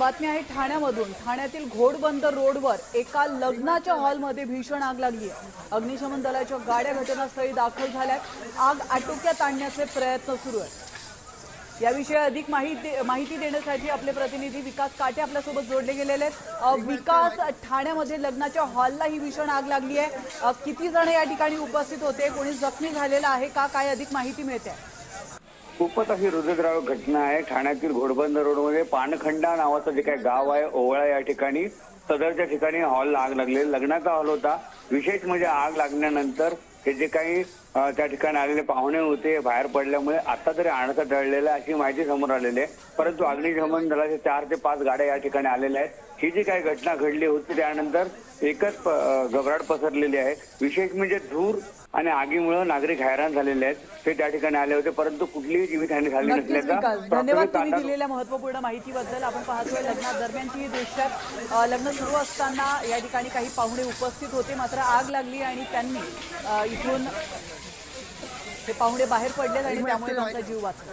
बातमी आहे ठाण्यामधून. ठाण्यातील घोडबंदर रोडवर एका लग्नाच्या हॉलमध्ये भीषण आग लागली आहे. अग्निशमन दलाच्या गाड्या घटनास्थळी दाखल झाल्यात. आग आटोक्यात आणण्याचे प्रयत्न सुरू आहेत. याविषयी अधिक माहिती माहिती देण्यासाठी आपले प्रतिनिधी विकास काटे आपल्यासोबत जोडले गेलेले आहेत. विकास ठाण्यामध्ये लग्नाच्या हॉलला ही भीषण आग लागली आहे. किती जण या ठिकाणी उपस्थित होते? कोणी जखमी झालेलं आहे का? काय अधिक माहिती मिळते? खूपच अशी हृदयद्रावक घटना आहे. ठाण्यातील घोडबंद रोडमध्ये पानखंडा नावाचं जे काही गाव आहे ओवळा या ठिकाणी सदरच्या ठिकाणी हॉलला आग लागले लग्नाचा हॉल होता. विशेष म्हणजे आग लागल्यानंतर हे जे काही त्या ठिकाणी आलेले पाहुणे होते बाहेर पडल्यामुळे आता तरी आणखं दळलेला आहे अशी माहिती समोर आलेली आहे. परंतु अग्निशमन दलाच्या चार ते पाच गाड्या या ठिकाणी आलेल्या आहेत. ही जी काही घटना घडली होती त्यानंतर एकच घबराट पसरलेली आहे. विशेष म्हणजे धूर आणि आगीमुळे नागरिक हैराण झालेले आहेत. ते त्या ठिकाणी आले होते परंतु कुठलीही जीवितहानी झाली नसल्याचा धन्यवाद तुम्ही दिलेल्या महत्त्वपूर्ण माहितीबद्दल. आपण पाहतोय लग्नादरम्यानची ही दृश्य. अ, लग्न सुरू असताना या ठिकाणी काही पाहुणे उपस्थित होते. मात्र आग लागली आणि त्यांनी इथून हे पाहुणे बाहेर पडलेत आणि त्यामुळे त्यांचा जीव वाचला.